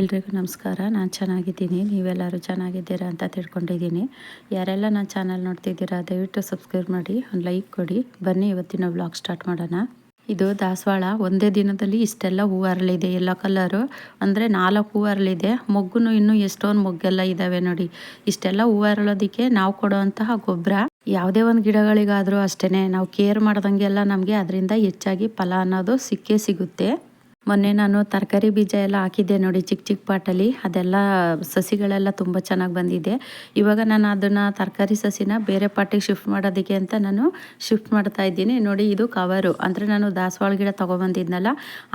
ಎಲ್ರಿಗೂ ನಮಸ್ಕಾರ. ನಾನು ಚೆನ್ನಾಗಿದ್ದೀನಿ. ನೀವೆಲ್ಲರೂ ಚೆನ್ನಾಗಿದ್ದೀರಾ ಅಂತ ತಿಳ್ಕೊಂಡಿದ್ದೀನಿ. ಯಾರೆಲ್ಲ ನನ್ನ ಚಾನಲ್ ನೋಡ್ತಿದ್ದೀರಾ, ದಯವಿಟ್ಟು ಸಬ್ಸ್ಕ್ರೈಬ್ ಮಾಡಿ, ಒಂದು ಲೈಕ್ ಕೊಡಿ. ಬನ್ನಿ ಇವತ್ತಿನ ವ್ಲಾಗ್ ಸ್ಟಾರ್ಟ್ ಮಾಡೋಣ. ಇದು ದಾಸವಾಳ. ಒಂದೇ ದಿನದಲ್ಲಿ ಇಷ್ಟೆಲ್ಲ ಹೂವು ಅರಳಿದೆ, ಎಲ್ಲ ಕಲರು. ಅಂದರೆ ನಾಲ್ಕು ಹೂವು ಅರಳಿದೆ. ಮೊಗ್ಗುನು ಇನ್ನೂ ಎಷ್ಟೊಂದು ಮೊಗ್ಗೆಲ್ಲ ಇದ್ದಾವೆ ನೋಡಿ. ಇಷ್ಟೆಲ್ಲ ಹೂವು ಅರಳೋದಕ್ಕೆ ನಾವು ಕೊಡುವಂತಹ ಗೊಬ್ಬರ ಯಾವುದೇ ಒಂದು ಗಿಡಗಳಿಗಾದರೂ ಅಷ್ಟೇ ನಾವು ಕೇರ್ ಮಾಡ್ದಂಗೆಲ್ಲ ನಮಗೆ ಅದರಿಂದ ಹೆಚ್ಚಾಗಿ ಫಲ ಅನ್ನೋದು ಸಿಕ್ಕೇ ಸಿಗುತ್ತೆ. ಮೊನ್ನೆ ನಾನು ತರಕಾರಿ ಬೀಜ ಎಲ್ಲ ಹಾಕಿದ್ದೆ ನೋಡಿ ಚಿಕ್ಕ ಚಿಕ್ಕ ಪಾಟಲ್ಲಿ. ಅದೆಲ್ಲ ಸಸಿಗಳೆಲ್ಲ ತುಂಬ ಚೆನ್ನಾಗಿ ಬಂದಿದೆ. ಇವಾಗ ನಾನು ಅದನ್ನು ತರಕಾರಿ ಸಸಿನ ಬೇರೆ ಪಾಟಿಗೆ ಶಿಫ್ಟ್ ಮಾಡೋದಕ್ಕೆ ಅಂತ ನಾನು ಶಿಫ್ಟ್ ಮಾಡ್ತಾ ಇದ್ದೀನಿ. ನೋಡಿ ಇದು ಕವರು. ಅಂದರೆ ನಾನು ದಾಸವಾಳ ಗಿಡ ತೊಗೊಬಂದಿದ್ನಲ್ಲ,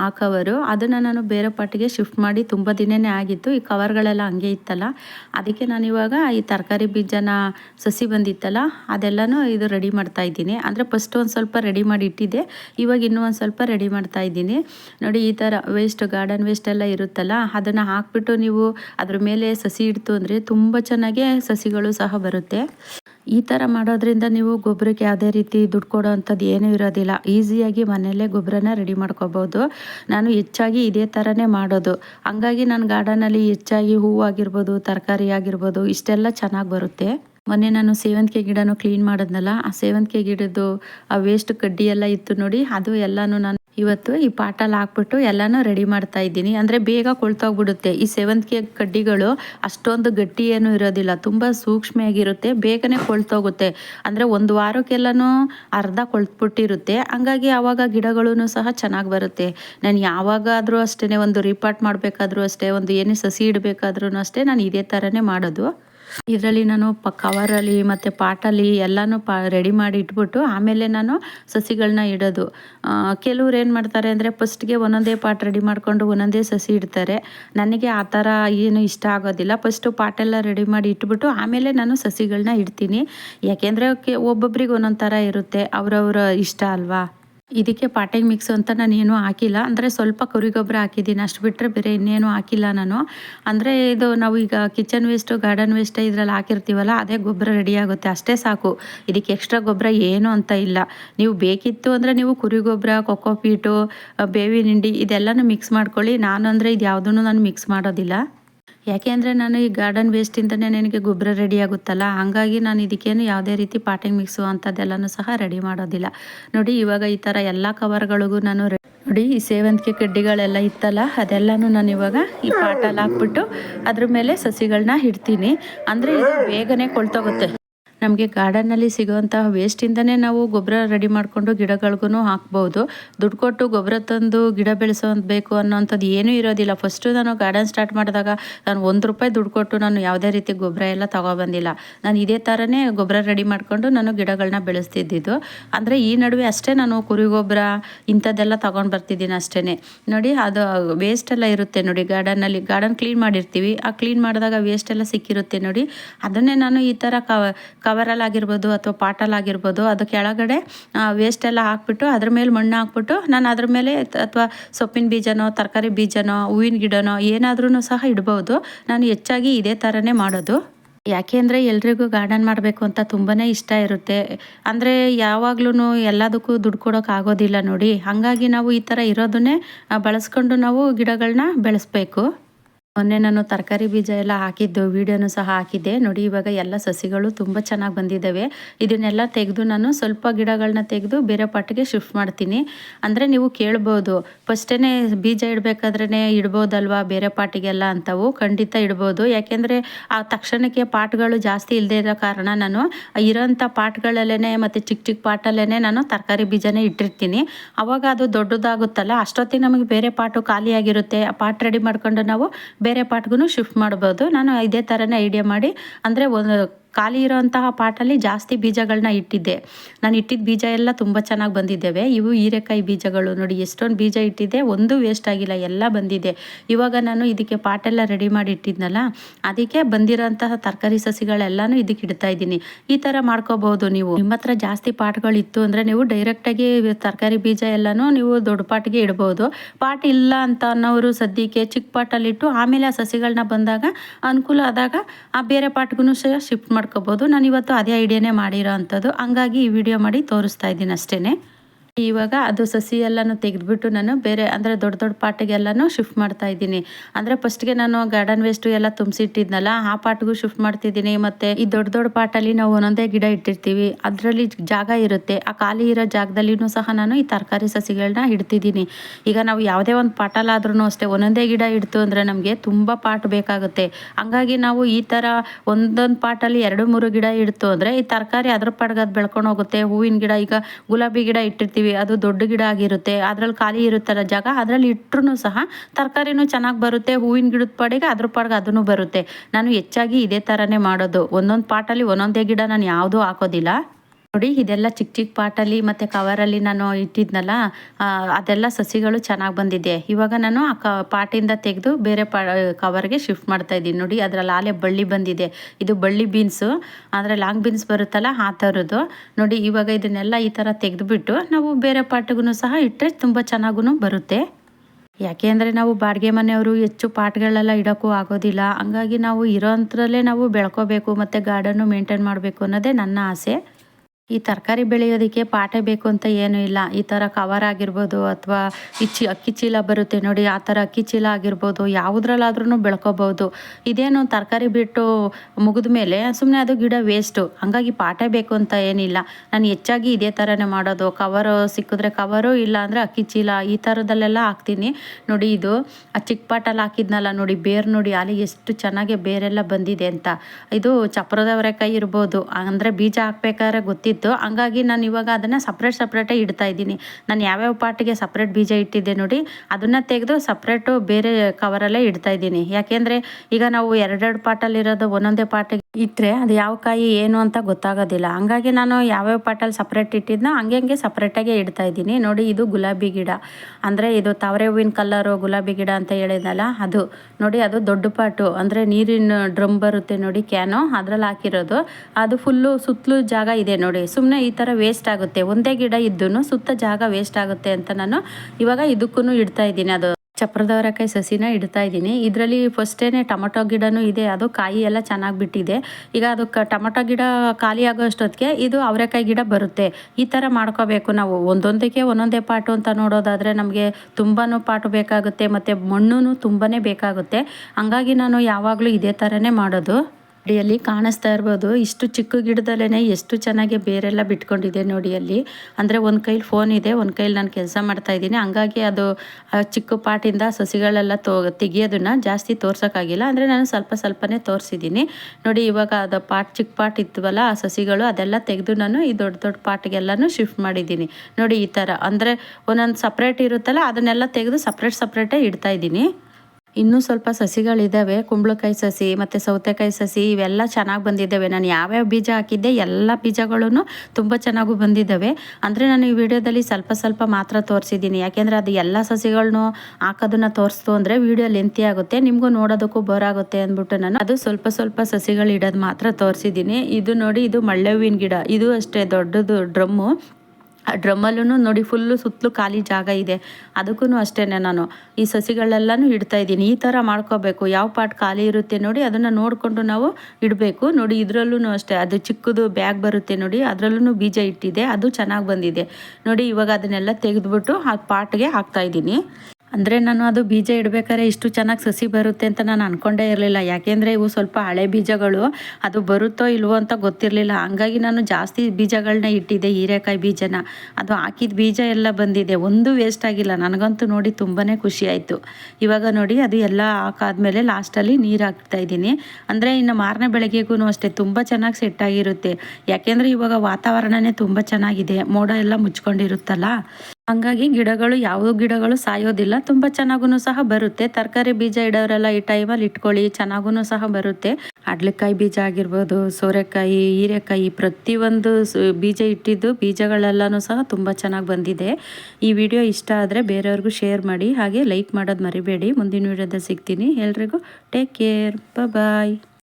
ಆ ಕವರು. ಅದನ್ನು ನಾನು ಬೇರೆ ಪಾಟಿಗೆ ಶಿಫ್ಟ್ ಮಾಡಿ ತುಂಬ ದಿನನೇ ಆಗಿತ್ತು. ಈ ಕವರ್ಗಳೆಲ್ಲ ಹಂಗೆ ಇತ್ತಲ್ಲ. ಅದಕ್ಕೆ ನಾನು ಇವಾಗ ಈ ತರಕಾರಿ ಬೀಜನ ಸಸಿ ಬಂದಿತ್ತಲ್ಲ, ಅದೆಲ್ಲನೂ ಇದು ರೆಡಿ ಮಾಡ್ತಾ ಇದ್ದೀನಿ. ಅಂದರೆ ಫಸ್ಟ್ ಒಂದು ಸ್ವಲ್ಪ ರೆಡಿ ಮಾಡಿ ಇಟ್ಟಿದ್ದೆ. ಇವಾಗ ಇನ್ನೂ ಒಂದು ಸ್ವಲ್ಪ ರೆಡಿ ಮಾಡ್ತಾ ಇದ್ದೀನಿ. ನೋಡಿ ಈ ಥರ ವೇಸ್ಟ್ ಗಾರ್ಡನ್ ವೇಸ್ಟ್ ಎಲ್ಲ ಇರುತ್ತಲ್ಲ, ಅದನ್ನು ಹಾಕ್ಬಿಟ್ಟು ನೀವು ಅದ್ರ ಮೇಲೆ ಸಸಿ ಇಡ್ತು ಅಂದರೆ ತುಂಬ ಚೆನ್ನಾಗಿ ಸಸಿಗಳು ಸಹ ಬರುತ್ತೆ. ಈ ಥರ ಮಾಡೋದ್ರಿಂದ ನೀವು ಗೊಬ್ಬರಕ್ಕೆ ಯಾವುದೇ ರೀತಿ ದುಡ್ಡು ಕೊಡೋ ಅಂಥದ್ದು ಏನೂ ಇರೋದಿಲ್ಲ. ಈಸಿಯಾಗಿ ಮನೆಯಲ್ಲೇ ಗೊಬ್ಬರನ ರೆಡಿ ಮಾಡ್ಕೋಬೋದು. ನಾನು ಹೆಚ್ಚಾಗಿ ಇದೇ ಥರನೇ ಮಾಡೋದು. ಹಂಗಾಗಿ ನಾನು ಗಾರ್ಡನಲ್ಲಿ ಹೆಚ್ಚಾಗಿ ಹೂವು ಆಗಿರ್ಬೋದು, ತರಕಾರಿ ಆಗಿರ್ಬೋದು, ಇಷ್ಟೆಲ್ಲ ಚೆನ್ನಾಗಿ ಬರುತ್ತೆ. ಮೊನ್ನೆ ನಾನು ಸೇವಂತಿಗೆ ಗಿಡನೂ ಕ್ಲೀನ್ ಮಾಡಿದ್ನಲ್ಲ, ಆ ಸೇವಂತಿಗೆ ಗಿಡದ್ದು ಆ ವೇಸ್ಟ್ ಕಡ್ಡಿ ಎಲ್ಲ ಇತ್ತು ನೋಡಿ, ಅದು ಎಲ್ಲನೂ ನಾನು ಇವತ್ತು ಈ ಪಾಟಲ್ಲಿ ಹಾಕ್ಬಿಟ್ಟು ಎಲ್ಲನೂ ರೆಡಿ ಮಾಡ್ತಾ ಇದ್ದೀನಿ. ಅಂದರೆ ಬೇಗ ಕೊಳ್ತೋಗ್ಬಿಡುತ್ತೆ. ಈ ಸೇವಂತಿಗೆ ಕಡ್ಡಿಗಳು ಅಷ್ಟೊಂದು ಗಟ್ಟಿ ಏನೂ ಇರೋದಿಲ್ಲ. ತುಂಬ ಸೂಕ್ಷ್ಮೆಯಾಗಿರುತ್ತೆ ಬೇಗನೆ ಕೊಳ್ತೋಗುತ್ತೆ. ಅಂದರೆ ಒಂದು ವಾರಕ್ಕೆಲ್ಲನೂ ಅರ್ಧ ಕೊಳ್ತ್ಬಿಟ್ಟಿರುತ್ತೆ. ಹಂಗಾಗಿ ಆವಾಗ ಗಿಡಗಳೂ ಸಹ ಚೆನ್ನಾಗಿ ಬರುತ್ತೆ. ನಾನು ಯಾವಾಗಾದರೂ ಅಷ್ಟೇ ಒಂದು ರಿಪಾರ್ಟ್ ಮಾಡಬೇಕಾದ್ರೂ ಅಷ್ಟೇ, ಒಂದು ಏನೇ ಸಸಿ ಇಡಬೇಕಾದ್ರೂ ಅಷ್ಟೇ ನಾನು ಇದೇ ಥರನೇ ಮಾಡೋದು. ಇದರಲ್ಲಿ ನಾನು ಪ ಕವರಲ್ಲಿ ಮತ್ತು ಪಾಟಲ್ಲಿ ಎಲ್ಲನೂ ಪಾ ರೆಡಿ ಮಾಡಿ ಇಟ್ಬಿಟ್ಟು ಆಮೇಲೆ ನಾನು ಸಸಿಗಳನ್ನ ಇಡೋದು. ಕೆಲವ್ರು ಏನು ಮಾಡ್ತಾರೆ ಅಂದರೆ ಫಸ್ಟ್ಗೆ ಒಂದೊಂದೇ ಪಾಟ್ ರೆಡಿ ಮಾಡಿಕೊಂಡು ಒಂದೊಂದೇ ಸಸಿ ಇಡ್ತಾರೆ. ನನಗೆ ಆ ಥರ ಏನು ಇಷ್ಟ ಆಗೋದಿಲ್ಲ. ಫಸ್ಟು ಪಾಟೆಲ್ಲ ರೆಡಿ ಮಾಡಿ ಇಟ್ಬಿಟ್ಟು ಆಮೇಲೆ ನಾನು ಸಸಿಗಳನ್ನ ಇಡ್ತೀನಿ. ಯಾಕೆಂದರೆ ಒಬ್ಬೊಬ್ರಿಗೆ ಒಂದೊಂದು ಥರ ಇರುತ್ತೆ. ಅವರವರ ಇಷ್ಟ ಅಲ್ವಾ? ಇದಕ್ಕೆ ಪಾಟೆಗೆ ಮಿಕ್ಸ್ ಅಂತ ನಾನು ಏನೂ ಹಾಕಿಲ್ಲ. ಅಂದರೆ ಸ್ವಲ್ಪ ಕುರಿ ಗೊಬ್ಬರ ಹಾಕಿದ್ದೀನಿ. ಅಷ್ಟು ಬಿಟ್ಟರೆ ಬೇರೆ ಇನ್ನೇನು ಹಾಕಿಲ್ಲ ನಾನು. ಅಂದರೆ ಇದು ನಾವು ಈಗ ಕಿಚನ್ ವೇಸ್ಟು ಗಾರ್ಡನ್ ವೇಸ್ಟ್ ಇದರಲ್ಲಿ ಹಾಕಿರ್ತೀವಲ್ಲ, ಅದೇ ಗೊಬ್ಬರ ರೆಡಿ ಆಗುತ್ತೆ. ಅಷ್ಟೇ ಸಾಕು. ಇದಕ್ಕೆ ಎಕ್ಸ್ಟ್ರಾ ಗೊಬ್ಬರ ಏನು ಅಂತ ಇಲ್ಲ. ನೀವು ಬೇಕಿತ್ತು ಅಂದರೆ ನೀವು ಕುರಿ ಗೊಬ್ಬರ ಕೊಕ್ಕೋ ಬೇವಿನ ಹಿಂಡಿ ಇದೆಲ್ಲನೂ ಮಿಕ್ಸ್ ಮಾಡ್ಕೊಳ್ಳಿ. ನಾನು ಅಂದರೆ ಇದು ಯಾವುದನ್ನು ನಾನು ಮಿಕ್ಸ್ ಮಾಡೋದಿಲ್ಲ. ಯಾಕೆ ಅಂದರೆ ನಾನು ಈ ಗಾರ್ಡನ್ ವೇಸ್ಟಿಂದನೇ ನನಗೆ ಗೊಬ್ಬರ ರೆಡಿ ಆಗುತ್ತಲ್ಲ? ಹಾಗಾಗಿ ನಾನು ಇದಕ್ಕೇನು ಯಾವುದೇ ರೀತಿ ಪಾಟಿಂಗ್ ಮಿಕ್ಸು ಅಂಥದ್ದೆಲ್ಲನೂ ಸಹ ರೆಡಿ ಮಾಡೋದಿಲ್ಲ. ನೋಡಿ, ಇವಾಗ ಈ ಥರ ಎಲ್ಲ ಕವರ್ಗಳಿಗೂ ನಾನು ನೋಡಿ, ಈ ಸೇವಂತಿಗೆ ಕಡ್ಡಿಗಳೆಲ್ಲ ಇತ್ತಲ್ಲ, ಅದೆಲ್ಲನೂ ನಾನು ಇವಾಗ ಈ ಪಾಟಲ್ಲಿ ಹಾಕ್ಬಿಟ್ಟು ಅದ್ರ ಮೇಲೆ ಸಸಿಗಳನ್ನ ಇಡ್ತೀನಿ. ಅಂದರೆ ಇದು ಬೇಗನೆ ಕೊಳ್ತೋಗುತ್ತೆ. ನಮಗೆ ಗಾರ್ಡನ್ನಲ್ಲಿ ಸಿಗುವಂತಹ ವೇಸ್ಟಿಂದನೇ ನಾವು ಗೊಬ್ಬರ ರೆಡಿ ಮಾಡಿಕೊಂಡು ಗಿಡಗಳಿಗೂ ಹಾಕ್ಬೋದು. ದುಡ್ಡು ಕೊಟ್ಟು ಗೊಬ್ಬರ ತಂದು ಗಿಡ ಬೆಳೆಸೋದು ಬೇಕು ಅನ್ನೋಂಥದ್ದು ಏನೂ ಇರೋದಿಲ್ಲ. ಫಸ್ಟು ನಾನು ಗಾರ್ಡನ್ ಸ್ಟಾರ್ಟ್ ಮಾಡಿದಾಗ ನಾನು ಒಂದು ರೂಪಾಯಿ ದುಡ್ಡು ಕೊಟ್ಟು ನಾನು ಯಾವುದೇ ರೀತಿ ಗೊಬ್ಬರ ಎಲ್ಲ ತಗೊಬಂದಿಲ್ಲ. ನಾನು ಇದೇ ಥರನೇ ಗೊಬ್ಬರ ರೆಡಿ ಮಾಡಿಕೊಂಡು ನಾನು ಗಿಡಗಳನ್ನ ಬೆಳೆಸ್ತಿದ್ದಿದ್ದು. ಅಂದರೆ ಈ ನಡುವೆ ಅಷ್ಟೇ ನಾನು ಕುರಿ ಗೊಬ್ಬರ ಇಂಥದ್ದೆಲ್ಲ ತೊಗೊಂಡು ಬರ್ತಿದ್ದೀನಿ ಅಷ್ಟೇ ನೋಡಿ ಅದು ವೇಸ್ಟ್ ಎಲ್ಲ ಇರುತ್ತೆ ನೋಡಿ ಗಾರ್ಡನ್ನಲ್ಲಿ ಗಾರ್ಡನ್ ಕ್ಲೀನ್ ಮಾಡಿರ್ತೀವಿ. ಆ ಕ್ಲೀನ್ ಮಾಡಿದಾಗ ವೇಸ್ಟ್ ಎಲ್ಲ ಸಿಕ್ಕಿರುತ್ತೆ ನೋಡಿ. ಅದನ್ನೇ ನಾನು ಈ ಥರ ಕವರಲ್ಲಿ ಆಗಿರ್ಬೋದು ಅಥವಾ ಪಾಟಲ್ಲಿ ಆಗಿರ್ಬೋದು ಅದು ಕೆಳಗಡೆ ವೇಸ್ಟ್ ಎಲ್ಲ ಹಾಕ್ಬಿಟ್ಟು ಅದ್ರ ಮೇಲೆ ಮಣ್ಣು ಹಾಕ್ಬಿಟ್ಟು ನಾನು ಅದ್ರ ಮೇಲೆ ಅಥವಾ ಸೊಪ್ಪಿನ ಬೀಜನೋ, ತರಕಾರಿ ಬೀಜನೋ, ಹೂವಿನ ಗಿಡನೋ ಏನಾದ್ರೂ ಸಹ ಇಡ್ಬೋದು. ನಾನು ಹೆಚ್ಚಾಗಿ ಇದೇ ಥರನೇ ಮಾಡೋದು. ಯಾಕೆ ಅಂದರೆ ಎಲ್ರಿಗೂ ಗಾರ್ಡನ್ ಮಾಡಬೇಕು ಅಂತ ತುಂಬಾ ಇಷ್ಟ ಇರುತ್ತೆ. ಅಂದರೆ ಯಾವಾಗ್ಲೂ ಎಲ್ಲದಕ್ಕೂ ದುಡ್ಡು ಕೊಡೋಕೆ ಆಗೋದಿಲ್ಲ ನೋಡಿ. ಹಾಗಾಗಿ ನಾವು ಈ ಥರ ಇರೋದನ್ನೇ ಬಳಸ್ಕೊಂಡು ನಾವು ಗಿಡಗಳನ್ನ ಬೆಳೆಸ್ಬೇಕು. ಮೊನ್ನೆ ನಾನು ತರಕಾರಿ ಬೀಜ ಎಲ್ಲ ಹಾಕಿದ್ದು, ವೀಡಿಯೋನು ಸಹ ಹಾಕಿದ್ದೆ. ನೋಡಿ, ಇವಾಗ ಎಲ್ಲ ಸಸಿಗಳು ತುಂಬ ಚೆನ್ನಾಗಿ ಬಂದಿದ್ದಾವೆ ಇದನ್ನೆಲ್ಲ ತೆಗೆದು ನಾನು ಸ್ವಲ್ಪ ಗಿಡಗಳನ್ನ ತೆಗೆದು ಬೇರೆ ಪಾಟಿಗೆ ಶಿಫ್ಟ್ ಮಾಡ್ತೀನಿ. ಅಂದರೆ ನೀವು ಕೇಳ್ಬೋದು ಫಸ್ಟೇ ಬೀಜ ಇಡಬೇಕಾದ್ರೆ ಇಡ್ಬೋದಲ್ವಾ ಬೇರೆ ಪಾಟಿಗೆಲ್ಲ ಅಂತವು, ಖಂಡಿತ ಇಡ್ಬೋದು. ಯಾಕೆಂದರೆ ಆ ತಕ್ಷಣಕ್ಕೆ ಪಾಟ್ಗಳು ಜಾಸ್ತಿ ಇಲ್ಲದೆ ಇರೋ ಕಾರಣ ನಾನು ಇರೋಂಥ ಪಾಟ್ಗಳಲ್ಲೇ ಮತ್ತು ಚಿಕ್ಕ ಚಿಕ್ಕ ಪಾಟಲ್ಲೇ ನಾನು ತರಕಾರಿ ಬೀಜನೇ ಇಟ್ಟಿರ್ತೀನಿ. ಅವಾಗ ಅದು ದೊಡ್ಡದಾಗುತ್ತಲ್ಲ, ಅಷ್ಟೊತ್ತಿಗೆ ನಮಗೆ ಬೇರೆ ಪಾಟು ಖಾಲಿಯಾಗಿರುತ್ತೆ. ಆ ಪಾಟ್ ರೆಡಿ ಮಾಡ್ಕೊಂಡು ನಾವು ಬೇರೆ ಪಾಟ್ಗೂ ಶಿಫ್ಟ್ ಮಾಡ್ಬೋದು. ನಾನು ಇದೇ ಥರನೇ ಐಡಿಯಾ ಮಾಡಿ ಅಂದರೆ ಒಂದು ಖಾಲಿ ಇರೋಂತಹ ಪಾಟಲ್ಲಿ ಜಾಸ್ತಿ ಬೀಜಗಳನ್ನ ಇಟ್ಟಿದ್ದೆ. ನಾನು ಇಟ್ಟಿದ್ದ ಬೀಜ ಎಲ್ಲ ತುಂಬ ಚೆನ್ನಾಗಿ ಬಂದಿದ್ದೇವೆ. ಇವು ಹೀರೆಕಾಯಿ ಬೀಜಗಳು ನೋಡಿ, ಎಷ್ಟೊಂದು ಬೀಜ ಇಟ್ಟಿದ್ದೆ. ಒಂದು ವೇಸ್ಟ್ ಆಗಿಲ್ಲ, ಎಲ್ಲ ಬಂದಿದೆ. ಇವಾಗ ನಾನು ಇದಕ್ಕೆ ಪಾಟೆಲ್ಲ ರೆಡಿ ಮಾಡಿ ಇಟ್ಟಿದ್ನಲ್ಲ, ಅದಕ್ಕೆ ಬಂದಿರೋಂತಹ ತರಕಾರಿ ಸಸಿಗಳೆಲ್ಲನೂ ಇದಕ್ಕೆ ಇಡ್ತಾ ಇದ್ದೀನಿ. ಈ ಥರ ಮಾಡ್ಕೋಬಹುದು ನೀವು. ನಿಮ್ಮ ಹತ್ರ ಜಾಸ್ತಿ ಪಾಟ್ಗಳಿತ್ತು ಅಂದರೆ ನೀವು ಡೈರೆಕ್ಟಾಗಿ ತರಕಾರಿ ಬೀಜ ಎಲ್ಲನೂ ನೀವು ದೊಡ್ಡ ಪಾಟ್ಗೆ ಇಡ್ಬೋದು. ಪಾಟ್ ಇಲ್ಲ ಅಂತ ಅನ್ನೋರು ಸದ್ಯಕ್ಕೆ ಚಿಕ್ಕ ಪಾಟಲ್ಲಿಟ್ಟು ಆಮೇಲೆ ಆ ಸಸಿಗಳನ್ನ ಬಂದಾಗ ಅನುಕೂಲ ಆದಾಗ ಆ ಬೇರೆ ಪಾಟ್ಗೂ ಸಹ ಶಿಫ್ಟ್ ಮಾಡ್ಕೋಬೋದು. ನಾನು ಇವತ್ತು ಅದೇ ಐಡಿಯಾನೇ ಮಾಡಿರೋ ಅಂಥದ್ದು ಹಂಗಾಗಿ ಈ ವಿಡಿಯೋ ಮಾಡಿ ತೋರಿಸ್ತಾ ಇದ್ದೀನಿ ಅಷ್ಟೇ ಇವಾಗ ಅದು ಸಸಿ ಎಲ್ಲಾನು ತೆಗೆದ್ಬಿಟ್ಟು ನಾನು ಬೇರೆ ಅಂದರೆ ದೊಡ್ಡ ದೊಡ್ಡ ಪಾಟಿಗೆಲ್ಲನೂ ಶಿಫ್ಟ್ ಮಾಡ್ತಾ ಇದ್ದೀನಿ. ಅಂದರೆ ಫಸ್ಟ್ಗೆ ನಾನು ಗಾರ್ಡನ್ ವೇಸ್ಟ್ ಎಲ್ಲ ತುಂಬಿಸಿಟ್ಟಿದ್ನಲ್ಲ, ಆ ಪಾಟ್ಗೂ ಶಿಫ್ಟ್ ಮಾಡ್ತಿದ್ದೀನಿ. ಮತ್ತೆ ಈ ದೊಡ್ಡ ದೊಡ್ಡ ಪಾಟಲ್ಲಿ ನಾವು ಒಂದೊಂದೇ ಗಿಡ ಇಟ್ಟಿರ್ತೀವಿ. ಅದರಲ್ಲಿ ಜಾಗ ಇರುತ್ತೆ. ಆ ಖಾಲಿ ಇರೋ ಜಾಗದಲ್ಲಿನೂ ಸಹ ನಾನು ಈ ತರಕಾರಿ ಸಸಿಗಳನ್ನ ಇಡ್ತಿದ್ದೀನಿ. ಈಗ ನಾವು ಯಾವುದೇ ಒಂದು ಪಾಟಲ್ಲಾದ್ರೂ ಅಷ್ಟೇ ಒಂದೊಂದೇ ಗಿಡ ಇಡ್ತು ಅಂದರೆ ನಮಗೆ ತುಂಬ ಪಾಟ್ ಬೇಕಾಗುತ್ತೆ. ಹಂಗಾಗಿ ನಾವು ಈ ಥರ ಒಂದೊಂದು ಪಾಟಲ್ಲಿ ಎರಡು ಮೂರು ಗಿಡ ಇಡ್ತು ಅಂದರೆ ಈ ತರಕಾರಿ ಅದ್ರ ಪಾಡ್ಗೆ ಅದು ಬೆಳ್ಕೊಂಡು ಹೋಗುತ್ತೆ. ಹೂವಿನ ಗಿಡ, ಈಗ ಗುಲಾಬಿ ಗಿಡ ಇಟ್ಟಿರ್ತೀವಿ. ಅದು ದೊಡ್ಡ ಗಿಡ ಆಗಿರುತ್ತೆ, ಅದ್ರಲ್ಲಿ ಖಾಲಿ ಇರುತ್ತಲ್ಲ ಜಾಗ, ಅದರಲ್ಲಿ ಇಟ್ಟರು ಸಹ ತರಕಾರಿನೂ ಚೆನ್ನಾಗಿ ಬರುತ್ತೆ, ಹೂವಿನ ಗಿಡದ ಪಾಡಿಗೆ ಅದ್ರ ಪಾಡಿಗೆ ಅದನ್ನು ಬರುತ್ತೆ. ನಾನು ಹೆಚ್ಚಾಗಿ ಇದೇ ಥರನೇ ಮಾಡೋದು. ಒಂದೊಂದು ಪಾಟಲ್ಲಿ ಒಂದೊಂದೇ ಗಿಡ ನಾನು ಯಾವುದೂ ಹಾಕೋದಿಲ್ಲ. ನೋಡಿ, ಇದೆಲ್ಲ ಚಿಕ್ಕ ಚಿಕ್ಕ ಪಾಟಲ್ಲಿ ಮತ್ತು ಕವರಲ್ಲಿ ನಾನು ಇಟ್ಟಿದ್ನಲ್ಲ ಅದೆಲ್ಲ ಸಸಿಗಳು ಚೆನ್ನಾಗಿ ಬಂದಿದೆ. ಇವಾಗ ನಾನು ಆ ಕ, ಪಾಟಿಂದ ತೆಗೆದು ಬೇರೆ ಪಾ ಕವರ್ಗೆ ಶಿಫ್ಟ್ ಮಾಡ್ತಾ ಇದ್ದೀನಿ. ನೋಡಿ, ಅದರಲ್ಲಿ ಆಲೆ ಬಳ್ಳಿ ಬಂದಿದೆ. ಇದು ಬಳ್ಳಿ ಬೀನ್ಸು ಅಂದರೆ ಲಾಂಗ್ ಬೀನ್ಸ್ ಬರುತ್ತಲ್ಲ, ಆ ಥರದ್ದು. ನೋಡಿ, ಇವಾಗ ಇದನ್ನೆಲ್ಲ ಈ ಥರ ತೆಗೆದುಬಿಟ್ಟು ನಾವು ಬೇರೆ ಪಾಟಿಗೂ ಸಹ ಇಟ್ಟರೆ ತುಂಬ ಚೆನ್ನಾಗೂ ಬರುತ್ತೆ. ಯಾಕೆ ಅಂದರೆ ನಾವು ಬಾಡಿಗೆ ಮನೆಯವರು ಹೆಚ್ಚು ಪಾಟ್ಗಳೆಲ್ಲ ಇಡೋಕ್ಕೂ ಆಗೋದಿಲ್ಲ. ಹಂಗಾಗಿ ನಾವು ಇರೋ ಅಂಥರಲ್ಲೇ ನಾವು ಬೆಳ್ಕೋಬೇಕು, ಮತ್ತು ಗಾರ್ಡನ್ನು ಮೇಂಟೈನ್ ಮಾಡಬೇಕು ಅನ್ನೋದೇ ನನ್ನ ಆಸೆ. ಈ ತರಕಾರಿ ಬೆಳೆಯೋದಕ್ಕೆ ಪಾಟೆ ಬೇಕು ಅಂತ ಏನೂ ಇಲ್ಲ. ಈ ಥರ ಕವರ್ ಆಗಿರ್ಬೋದು ಅಥವಾ ಇಚ್ಚಿ ಅಕ್ಕಿ ಚೀಲ ಬರುತ್ತೆ ನೋಡಿ, ಆ ಥರ ಅಕ್ಕಿ ಚೀಲ ಆಗಿರ್ಬೋದು ಯಾವುದ್ರಲ್ಲಾದ್ರೂ ಬೆಳ್ಕೋಬೋದು. ಇದೇನು ತರಕಾರಿ ಬಿಟ್ಟು ಮುಗಿದ ಮೇಲೆ ಸುಮ್ಮನೆ ಅದು ಗಿಡ ವೇಸ್ಟು ಹಂಗಾಗಿ ಪಾಟೆ ಬೇಕು ಅಂತ ಏನಿಲ್ಲ. ನಾನು ಹೆಚ್ಚಾಗಿ ಇದೇ ಥರನೇ ಮಾಡೋದು. ಕವರು ಸಿಕ್ಕಿದ್ರೆ ಕವರು ಇಲ್ಲ ಅಂದರೆ ಅಕ್ಕಿ ಚೀಲ, ಈ ಥರದಲ್ಲೆಲ್ಲ ಹಾಕ್ತೀನಿ. ನೋಡಿ, ಇದು ಆ ಚಿಕ್ಕ ಪಾಟಲ್ಲಿ ಹಾಕಿದ್ನಲ್ಲ ನೋಡಿ, ಬೇರು ನೋಡಿ ಅಲ್ಲಿ ಎಷ್ಟು ಚೆನ್ನಾಗಿ ಬೇರೆಲ್ಲ ಬಂದಿದೆ ಅಂತ. ಇದು ಚಪ್ರದವರೆಕಾಯಿ ಇರ್ಬೋದು. ಅಂದರೆ ಬೀಜ ಹಾಕ್ಬೇಕಾದ್ರೆ ಗೊತ್ತಿತ್ತು ಇತ್ತು. ಹಂಗಾಗಿ ನಾನು ಇವಾಗ ಅದನ್ನು ಸಪ್ರೇಟ್ ಸಪ್ರೇಟೇ ಇಡ್ತಾ ಇದ್ದೀನಿ. ನಾನು ಯಾವ್ಯಾವ ಪಾಟಿಗೆ ಸಪ್ರೇಟ್ ಬೀಜ ಇಟ್ಟಿದ್ದೆ ನೋಡಿ, ಅದನ್ನು ತೆಗೆದು ಸಪ್ರೇಟು ಬೇರೆ ಕವರಲ್ಲೇ ಇಡ್ತಾ ಇದ್ದೀನಿ. ಯಾಕೆಂದರೆ ಈಗ ನಾವು ಎರಡೆರಡು ಪಾಟಲ್ಲಿರೋದು ಒಂದೊಂದೇ ಪಾಟಿಗೆ ಇಟ್ಟರೆ ಅದು ಯಾವ ಕಾಯಿ ಏನು ಅಂತ ಗೊತ್ತಾಗೋದಿಲ್ಲ. ಹಂಗಾಗಿ ನಾನು ಯಾವ್ಯಾವ ಪಾಟಲ್ಲಿ ಸಪ್ರೇಟ್ ಇಟ್ಟಿದ್ನೋ ಹಂಗೆ ಹಂಗೆ ಸಪ್ರೇಟಾಗೆ ಇಡ್ತಾ ಇದ್ದೀನಿ. ನೋಡಿ ಇದು ಗುಲಾಬಿ ಗಿಡ. ಅಂದರೆ ಇದು ತಾವರೆ ಹೂವಿನ ಕಲ್ಲರು ಗುಲಾಬಿ ಗಿಡ ಅಂತ ಹೇಳಿದ್ನಲ್ಲ, ಅದು. ನೋಡಿ ಅದು ದೊಡ್ಡ ಪಾಟು. ಅಂದರೆ ನೀರಿನ ಡ್ರಮ್ ಬರುತ್ತೆ ನೋಡಿ ಕ್ಯಾನು ಅದರಲ್ಲಿ ಹಾಕಿರೋದು. ಅದು ಫುಲ್ಲು ಸುತ್ತಲೂ ಜಾಗ ಇದೆ ನೋಡಿ. ಸುಮ್ಮನೆ ಈ ಥರ ವೇಸ್ಟ್ ಆಗುತ್ತೆ. ಒಂದೇ ಗಿಡ ಇದ್ದೂ ಸುತ್ತ ಜಾಗ ವೇಸ್ಟ್ ಆಗುತ್ತೆ ಅಂತ ನಾನು ಇವಾಗ ಇದಕ್ಕೂ ಇಡ್ತಾ ಇದ್ದೀನಿ ಅದು. ಚಪ್ರದವರೆಕಾಯಿ ಸಸಿನ ಇಡ್ತಾ ಇದ್ದೀನಿ. ಇದರಲ್ಲಿ ಫಸ್ಟೇನೆ ಟೊಮೊಟೊ ಗಿಡನೂ ಇದೆ, ಅದು ಕಾಯಿ ಎಲ್ಲ ಚೆನ್ನಾಗಿ ಬಿಟ್ಟಿದೆ. ಈಗ ಅದಕ್ಕೆ ಟೊಮೊಟೊ ಗಿಡ ಖಾಲಿ ಆಗೋ ಅಷ್ಟೊತ್ತಿಗೆ ಇದು ಅವರೆಕಾಯಿ ಗಿಡ ಬರುತ್ತೆ. ಈ ಥರ ಮಾಡ್ಕೋಬೇಕು ನಾವು. ಒಂದೊಂದಕ್ಕೆ ಒಂದೊಂದೇ ಪಾಟು ಅಂತ ನೋಡೋದಾದರೆ ನಮಗೆ ತುಂಬಾ ಪಾಟು ಬೇಕಾಗುತ್ತೆ, ಮತ್ತು ಮಣ್ಣು ತುಂಬಾ ಬೇಕಾಗುತ್ತೆ. ಹಂಗಾಗಿ ನಾನು ಯಾವಾಗಲೂ ಇದೇ ಥರನೇ ಮಾಡೋದು. ಅಡಿಯಲ್ಲಿ ಕಾಣಿಸ್ತಾ ಇರ್ಬೋದು. ಇಷ್ಟು ಚಿಕ್ಕ ಗಿಡದಲ್ಲೇ ಎಷ್ಟು ಚೆನ್ನಾಗಿ ಬೇರೆಲ್ಲ ಬಿಟ್ಕೊಂಡಿದೆ ನೋಡಿ ಅಲ್ಲಿ. ಅಂದರೆ ಒಂದು ಕೈಲಿ ಫೋನ್ ಇದೆ, ಒಂದು ಕೈಲಿ ನಾನು ಕೆಲಸ ಮಾಡ್ತಾ ಇದ್ದೀನಿ. ಹಂಗಾಗಿ ಅದು ಚಿಕ್ಕ ಪಾಟಿಂದ ಸಸಿಗಳೆಲ್ಲ ತೋ, ತೆಗಿಯೋದನ್ನ ಜಾಸ್ತಿ ತೋರ್ಸೋಕ್ಕಾಗಿಲ್ಲ. ಅಂದರೆ ನಾನು ಸ್ವಲ್ಪ ಸ್ವಲ್ಪನೇ ತೋರಿಸಿದ್ದೀನಿ. ನೋಡಿ ಇವಾಗ ಅದು ಪಾಟ್, ಚಿಕ್ಕ ಪಾಟ್ ಇತ್ತವಲ್ಲ ಆ ಸಸಿಗಳು ಅದೆಲ್ಲ ತೆಗೆದು ನಾನು ಈ ದೊಡ್ಡ ದೊಡ್ಡ ಪಾಟ್ಗೆಲ್ಲನೂ ಶಿಫ್ಟ್ ಮಾಡಿದ್ದೀನಿ. ನೋಡಿ ಈ ಥರ ಅಂದರೆ ಒಂದೊಂದು ಸಪ್ರೇಟ್ ಇರುತ್ತಲ್ಲ, ಅದನ್ನೆಲ್ಲ ತೆಗೆದು ಸಪ್ರೇಟ್ ಸಪ್ರೇಟೇ ಇಡ್ತಾ ಇದ್ದೀನಿ. ಇನ್ನೂ ಸ್ವಲ್ಪ ಸಸಿಗಳಿದ್ದಾವೆ ಕುಂಬಳಕಾಯಿ ಸಸಿ ಮತ್ತು ಸೌತೆಕಾಯಿ ಸಸಿ ಇವೆಲ್ಲ ಚೆನ್ನಾಗಿ ಬಂದಿದ್ದಾವೆ ನಾನು ಯಾವ್ಯಾವ ಬೀಜ ಹಾಕಿದ್ದೆ ಎಲ್ಲ ಬೀಜಗಳೂ ತುಂಬ ಚೆನ್ನಾಗೂ ಬಂದಿದ್ದಾವೆ ಅಂದರೆ ನಾನು ಈ ವಿಡಿಯೋದಲ್ಲಿ ಸ್ವಲ್ಪ ಸ್ವಲ್ಪ ಮಾತ್ರ ತೋರಿಸಿದ್ದೀನಿ ಯಾಕೆಂದರೆ ಅದು ಎಲ್ಲ ಸಸಿಗಳನ್ನು ಹಾಕೋದನ್ನ ತೋರಿಸ್ತು ಅಂದರೆ ವಿಡಿಯೋ ಲೆಂತಿ ಆಗುತ್ತೆ, ನಿಮಗೂ ನೋಡೋದಕ್ಕೂ ಬೋರ್ ಆಗುತ್ತೆ ಅಂದ್ಬಿಟ್ಟು ನಾನು ಅದು ಸ್ವಲ್ಪ ಸ್ವಲ್ಪ ಸಸಿಗಳು ಇಡೋದು ಮಾತ್ರ ತೋರಿಸಿದ್ದೀನಿ ಇದು ನೋಡಿ, ಇದು ಮಳ್ಳೆ ಹೂವಿನ ಗಿಡ. ಇದು ಅಷ್ಟೇ ದೊಡ್ಡದು ಡ್ರಮ್ಮು. ಆ ಡ್ರಮ್ಮಲ್ಲೂ ನೋಡಿ ಫುಲ್ಲು ಸುತ್ತಲೂ ಖಾಲಿ ಜಾಗ ಇದೆ. ಅದಕ್ಕೂ ಅಷ್ಟೇ ನಾನು. ಈ ಸಸಿಗಳೆಲ್ಲನೂ ಇಡ್ತಾ ಇದ್ದೀನಿ. ಈ ಥರ ಮಾಡ್ಕೋಬೇಕು. ಯಾವ ಪಾಟ್ ಖಾಲಿ ಇರುತ್ತೆ ನೋಡಿ ಅದನ್ನು ನೋಡಿಕೊಂಡು ನಾವು ಇಡಬೇಕು. ನೋಡಿ ಇದರಲ್ಲೂ ಅಷ್ಟೇ. ಅದು ಚಿಕ್ಕದು ಬ್ಯಾಗ್ ಬರುತ್ತೆ ನೋಡಿ ಅದರಲ್ಲೂ ಬೀಜ ಇಟ್ಟಿದೆ. ಅದು ಚೆನ್ನಾಗಿ ಬಂದಿದೆ. ನೋಡಿ ಇವಾಗ ಅದನ್ನೆಲ್ಲ ತೆಗೆದುಬಿಟ್ಟು ಆ ಪಾಟ್ಗೆ ಹಾಕ್ತಾಯಿದ್ದೀನಿ ಅಂದರೆ ನಾನು ಅದು ಬೀಜ ಇಡಬೇಕಾದ್ರೆ ಇಷ್ಟು ಚೆನ್ನಾಗಿ ಸಸಿ ಬರುತ್ತೆ ಅಂತ ನಾನು ಅಂದ್ಕೊಂಡೇ ಇರಲಿಲ್ಲ. ಯಾಕೆಂದರೆ ಇವು ಸ್ವಲ್ಪ ಹಳೆ ಬೀಜಗಳು. ಅದು ಬರುತ್ತೋ ಇಲ್ವೋ ಅಂತ ಗೊತ್ತಿರಲಿಲ್ಲ. ಹಾಗಾಗಿ ನಾನು ಜಾಸ್ತಿ ಬೀಜಗಳನ್ನ ಇಟ್ಟಿದ್ದೆ, ಹೀರೆಕಾಯಿ ಬೀಜನ. ಅದು ಹಾಕಿದ ಬೀಜ ಎಲ್ಲ ಬಂದಿದೆ. ಒಂದು ವೇಸ್ಟ್ ಆಗಿಲ್ಲ. ನನಗಂತೂ ನೋಡಿ ತುಂಬಾ ಖುಷಿ ಆಯಿತು. ಇವಾಗ ನೋಡಿ, ಅದು ಎಲ್ಲ ಹಾಕಾದ್ಮೇಲೆ ಲಾಸ್ಟಲ್ಲಿ ನೀರು ಹಾಕ್ತಾ ಇದ್ದೀನಿ. ಅಂದರೆ ಇನ್ನು ಮಾರನೇ ಬೆಳಗ್ಗೆಗೂ ಅಷ್ಟೇ, ತುಂಬ ಚೆನ್ನಾಗಿ ಸೆಟ್ ಆಗಿರುತ್ತೆ. ಯಾಕೆಂದರೆ ಇವಾಗ ವಾತಾವರಣನೇ ತುಂಬ ಚೆನ್ನಾಗಿದೆ. ಮೋಡ ಎಲ್ಲ ಮುಚ್ಕೊಂಡಿರುತ್ತಲ್ಲ? ಹಂಗಾಗಿ ಗಿಡಗಳು ಯಾವ ಗಿಡಗಳು ಸಾಯೋದಿಲ್ಲ. ತುಂಬ ಚೆನ್ನಾಗೂ ಸಹ ಬರುತ್ತೆ. ತರಕಾರಿ ಬೀಜ ಇಡೋರೆಲ್ಲ ಈ ಟೈಮಲ್ಲಿ ಇಟ್ಕೊಳ್ಳಿ ಚೆನ್ನಾಗೂ ಸಹ ಬರುತ್ತೆ. ಅಡ್ಲೆಕಾಯಿ ಬೀಜ ಆಗಿರ್ಬೋದು, ಸೋರೆಕಾಯಿ, ಹೀರೆಕಾಯಿ, ಪ್ರತಿಯೊಂದು ಬೀಜ ಇಟ್ಟಿದ್ದು ಬೀಜಗಳೆಲ್ಲನೂ ಸಹ ತುಂಬ ಚೆನ್ನಾಗಿ ಬಂದಿದೆ. ಈ ವಿಡಿಯೋ ಇಷ್ಟ ಆದರೆ ಬೇರೆಯವ್ರಿಗೂ ಶೇರ್ ಮಾಡಿ, ಹಾಗೆ ಲೈಕ್ ಮಾಡೋದು ಮರಿಬೇಡಿ. ಮುಂದಿನ ವಿಡಿಯೋದಲ್ಲಿ ಸಿಗ್ತೀನಿ. ಎಲ್ರಿಗೂ ಟೇಕ್ ಕೇರ್ ಬಾಯ್